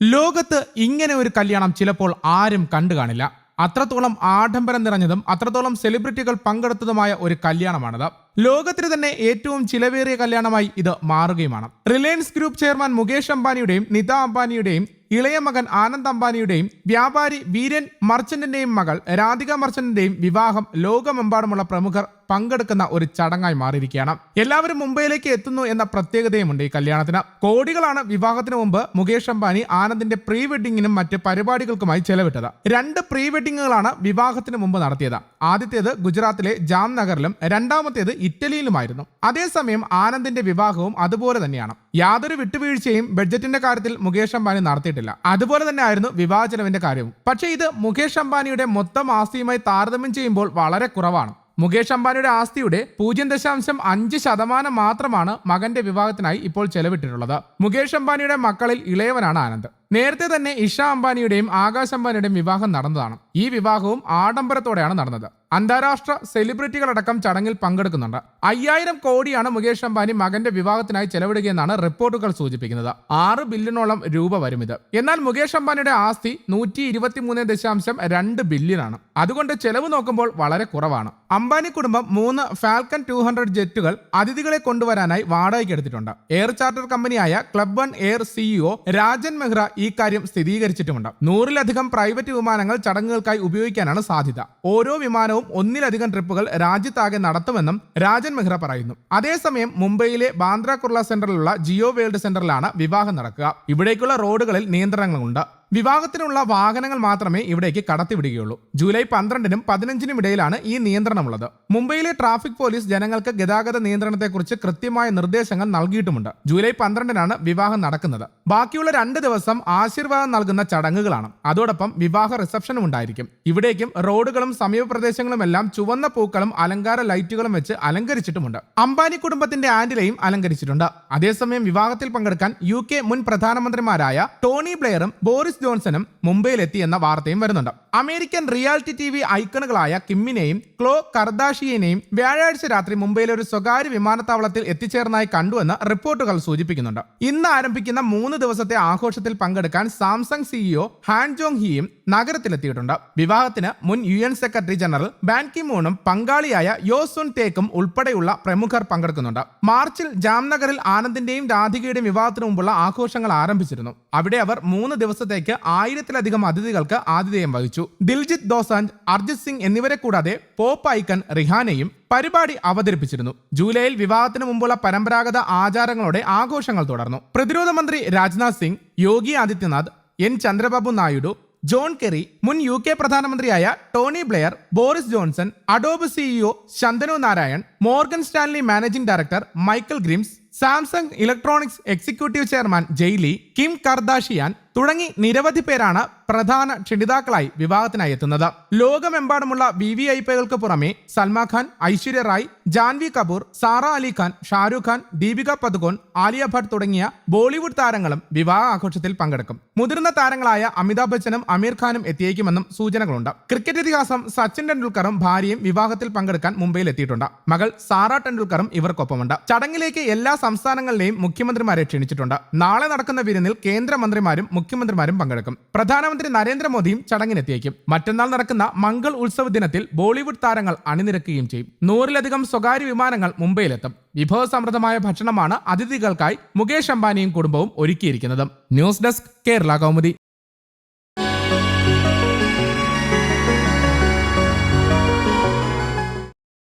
ലോകത്ത് ഇങ്ങനെ ഒരു കല്യാണം ചിലപ്പോൾ ആരും കണ്ടു കാണില്ല. അത്രത്തോളം ആഡംബരം നിറഞ്ഞതും അത്രത്തോളം സെലിബ്രിറ്റികൾ പങ്കെടുത്തതുമായ ഒരു കല്യാണമാണിത്. ലോകത്തിന് തന്നെ ഏറ്റവും ചിലവേറിയ കല്യാണമായി ഇത് മാറുകയുമാണ്. റിലയൻസ് ഗ്രൂപ്പ് ചെയർമാൻ മുകേഷ് അംബാനിയുടെയും നിത അംബാനിയുടെയും ഇളയ മകൻ ആനന്ദ് അംബാനിയുടെയും വ്യാപാരി വീരൻ മർച്ചന്റിന്റെയും മകൾ രാധിക മർച്ചന്റിന്റെയും വിവാഹം ലോകമെമ്പാടുമുള്ള പ്രമുഖർ പങ്കെടുക്കുന്ന ഒരു ചടങ്ങായി മാറിയിരിക്കുകയാണ്. എല്ലാവരും മുംബൈയിലേക്ക് എത്തുന്നു എന്ന പ്രത്യേകതയുമുണ്ട് ഈ കല്യാണത്തിന്. കോടികളാണ് വിവാഹത്തിന് മുമ്പ് മുകേഷ് അംബാനി ആനന്ദിന്റെ പ്രീ വെഡിങ്ങിനും മറ്റ് പരിപാടികൾക്കുമായി ചെലവിട്ടത്. രണ്ട് പ്രീ വെഡിങ്ങുകളാണ് വിവാഹത്തിന് മുമ്പ് നടത്തിയത്. ആദ്യത്തേത് ഗുജറാത്തിലെ ജാംനഗറിലും രണ്ടാമത്തേത് ഇറ്റലിയിലുമായിരുന്നു. അതേസമയം ആനന്ദിന്റെ വിവാഹവും അതുപോലെ തന്നെയാണ്. യാതൊരു വിട്ടുവീഴ്ചയും ബഡ്ജറ്റിന്റെ കാര്യത്തിൽ മുകേഷ് അംബാനി നടത്തിയിട്ടില്ല. അതുപോലെ തന്നെ ആയിരുന്നു വിവാഹ ചെലവിന്റെ കാര്യവും. പക്ഷേ ഇത് മുകേഷ് അംബാനിയുടെ മൊത്തം ആസ്തിയുമായി താരതമ്യം ചെയ്യുമ്പോൾ വളരെ കുറവാണ്. മുകേഷ് അംബാനിയുടെ ആസ്തിയുടെ പൂജ്യം ദശാംശം അഞ്ച് ശതമാനം മാത്രമാണ് മകന്റെ വിവാഹത്തിനായി ഇപ്പോൾ ചെലവിട്ടിട്ടുള്ളത്. മുകേഷ് അംബാനിയുടെ മക്കളിൽ ഇളയവനാണ് ആനന്ദ്. നേരത്തെ തന്നെ ഇഷ അംബാനിയുടെയും ആകാശ് അംബാനിയുടെയും വിവാഹം നടന്നതാണ്. ഈ വിവാഹവും ആഡംബരത്തോടെയാണ് നടന്നത്. അന്താരാഷ്ട്ര സെലിബ്രിറ്റികളടക്കം ചടങ്ങിൽ പങ്കെടുക്കുന്നുണ്ട്. അയ്യായിരം കോടിയാണ് മുകേഷ് അംബാനി മകന്റെ വിവാഹത്തിനായി ചെലവിടുകയെന്നാണ് റിപ്പോർട്ടുകൾ സൂചിപ്പിക്കുന്നത്. ആറ് ബില്യണോളം രൂപ വരും ഇത് എന്നാൽ മുകേഷ് അംബാനിയുടെ ആസ്തി നൂറ്റി ഇരുപത്തിമൂന്ന് ദശാംശം രണ്ട് ബില്യനാണ്. അതുകൊണ്ട് ചെലവ് നോക്കുമ്പോൾ വളരെ കുറവാണ്. അംബാനി കുടുംബം മൂന്ന് ഫാൽക്കൺ ടു ഹൺഡ്രഡ് ജെറ്റുകൾ അതിഥികളെ കൊണ്ടുവരാനായി വാടകയ്ക്ക് എടുത്തിട്ടുണ്ട് എയർ ചാർട്ടർ കമ്പനിയായ club one air CEO Rajan Mehra ഈ കാര്യം സ്ഥിരീകരിച്ചിട്ടുമുണ്ട്. നൂറിലധികം പ്രൈവറ്റ് വിമാനങ്ങൾ ചടങ്ങുകൾക്കായി ഉപയോഗിക്കാനാണ് സാധ്യത. ഓരോ വിമാനവും ഒന്നിലധികം ട്രിപ്പുകൾ രാജ്യത്താകെ നടത്തുമെന്നും രാജൻ മെഹ്റ പറയുന്നു. അതേസമയം മുംബൈയിലെ ബാന്ദ്ര കുർള സെന്ററിലുള്ള ജിയോ വേൾഡ് സെന്ററിലാണ് വിവാഹം നടക്കുക. ഇവിടേക്കുള്ള റോഡുകളിൽ നിയന്ത്രണങ്ങളുണ്ട്. വിവാഹത്തിനുള്ള വാഹനങ്ങൾ മാത്രമേ ഇവിടേക്ക് കടത്തിവിടുകയുള്ളൂ. ജൂലൈ പന്ത്രണ്ടിനും പതിനഞ്ചിനും ഇടയിലാണ് ഈ നിയന്ത്രണമുള്ളത്. മുംബൈയിലെ ട്രാഫിക് പോലീസ് ജനങ്ങൾക്ക് ഗതാഗത നിയന്ത്രണത്തെക്കുറിച്ച് കൃത്യമായ നിർദ്ദേശങ്ങൾ നൽകിയിട്ടുമുണ്ട്. ജൂലൈ പന്ത്രണ്ടിനാണ് വിവാഹം നടക്കുന്നത്. ബാക്കിയുള്ള രണ്ട് ദിവസം ആശീർവാദം നൽകുന്ന ചടങ്ങുകളാണ്. അതോടൊപ്പം വിവാഹ റിസപ്ഷനും ഉണ്ടായിരിക്കും. ഇവിടേക്കും റോഡുകളും സമീപ പ്രദേശങ്ങളുമെല്ലാം ചുവന്ന പൂക്കളും അലങ്കാര ലൈറ്റുകളും വെച്ച് അലങ്കരിച്ചിട്ടുമുണ്ട്. അംബാനി കുടുംബത്തിന്റെ ആന്റിലയും അലങ്കരിച്ചിട്ടുണ്ട്. അതേസമയം വിവാഹത്തിൽ പങ്കെടുക്കാൻ യു മുൻ പ്രധാനമന്ത്രിമാരായ ടോണി ബ്ലെയറും ബോറിസ് ജോൺസണും മുംബൈയിലെത്തി എന്ന വാർത്തയും വരുന്നുണ്ട്. അമേരിക്കൻ റിയാലിറ്റി ടി വി ഐക്കണുകളായ കിമ്മിനെയും ക്ലോ കർദാഷിയനെയും വ്യാഴാഴ്ച രാത്രി മുംബൈയിലെ ഒരു സ്വകാര്യ വിമാനത്താവളത്തിൽ എത്തിച്ചേർന്നതായി കണ്ടുവെന്ന് റിപ്പോർട്ടുകൾ സൂചിപ്പിക്കുന്നുണ്ട്. ഇന്ന് ആരംഭിക്കുന്ന മൂന്ന് ദിവസത്തെ ആഘോഷത്തിൽ പങ്കെടുക്കാൻ സാംസങ് സിഇഒ ഹാൻ ജോങ് ഹിയും നഗരത്തിലെത്തിയിട്ടുണ്ട്. വിവാഹത്തിന് മുൻ U N secretary general Ban Ki മൂണും പങ്കാളിയായ യോസുൻ തേക്കും ഉൾപ്പെടെയുള്ള പ്രമുഖർ പങ്കെടുക്കുന്നുണ്ട്. മാർച്ചിൽ ജാംനഗറിൽ ആനന്ദിന്റെയും രാധികയുടെയും വിവാഹത്തിന് മുമ്പുള്ള ആഘോഷങ്ങൾ ആരംഭിച്ചിരുന്നു. അവിടെ അവർ മൂന്ന് ദിവസത്തേക്ക് ആയിരത്തിലധികം അതിഥികൾക്ക് ആതിഥേയം വഹിച്ചു. ദിൽജിത് ദോസാഞ്ച് അർജിത് സിംഗ് എന്നിവരെ കൂടാതെ പോപ്പ് ഐക്കൺ റിഹാനയും പരിപാടി അവതരിപ്പിച്ചിരുന്നു. ജൂലൈയിൽ വിവാഹത്തിന് മുമ്പുള്ള പരമ്പരാഗത ആചാരങ്ങളോടെ ആഘോഷങ്ങൾ തുടർന്നു. പ്രതിരോധ മന്ത്രി Rajnath Singh Yogi Adityanath N. Chandrababu Naidu John Kerry മുൻ U K പ്രധാനമന്ത്രിയായ Tony Blair Boris Johnson Adobe CEO Shantanu Narayen Morgan Stanley managing director Michael Grimes Samsung electronics executive chairman Jay Lee Kim Kardashian തുടങ്ങി നിരവധി പേരാണ് പ്രധാന ക്ഷണിതാക്കളായി വിവാഹത്തിനായി എത്തുന്നത്. ലോകമെമ്പാടുമുള്ള V V I പികൾക്ക് പുറമെ സൽമാ ഖാൻ ഐശ്വര്യ റായ് ജാൻവി കപൂർ സാറ അലി ഖാൻ ഷാരൂഖ് ഖാൻ ദീപിക പദുകോൺ ആലിയ ഭട്ട് തുടങ്ങിയ ബോളിവുഡ് താരങ്ങളും വിവാഹ ആഘോഷത്തിൽ പങ്കെടുക്കും. മുതിർന്ന താരങ്ങളായ അമിതാഭ് ബച്ചനും അമീർ ഖാനും എത്തിയേക്കുമെന്നും സൂചനകളുണ്ട്. ക്രിക്കറ്റ് ഇതിഹാസം സച്ചിൻ ടെണ്ടുൽക്കറും ഭാര്യയും വിവാഹത്തിൽ പങ്കെടുക്കാൻ മുംബൈയിൽ എത്തിയിട്ടുണ്ട്. മകൾ സാറ ടെണ്ടുൽക്കറും ഇവർക്കൊപ്പമുണ്ട്. ചടങ്ങിലേക്ക് എല്ലാ സംസ്ഥാനങ്ങളിലെയും മുഖ്യമന്ത്രിമാരെ ക്ഷണിച്ചിട്ടുണ്ട്. നാളെ നടക്കുന്ന വിരുന്നിൽ കേന്ദ്രമന്ത്രിമാരും മുഖ്യമന്ത്രിമാരും പങ്കെടുക്കും. പ്രധാനമന്ത്രി നരേന്ദ്രമോദിയും ചടങ്ങിനെത്തിയേക്കും. മറ്റന്നാൾ നടക്കുന്ന മംഗൾ ഉത്സവ ദിനത്തിൽ ബോളിവുഡ് താരങ്ങൾ അണിനിരക്കുകയും ചെയ്യും. നൂറിലധികം സ്വകാര്യ വിമാനങ്ങൾ മുംബൈയിലെത്തും. വിഭവസമൃദ്ധമായ ഭക്ഷണമാണ് അതിഥികൾക്കായി മുകേഷ് അംബാനിയും കുടുംബവും ഒരുക്കിയിരിക്കുന്നത്. News desk Kerala Kaumudi.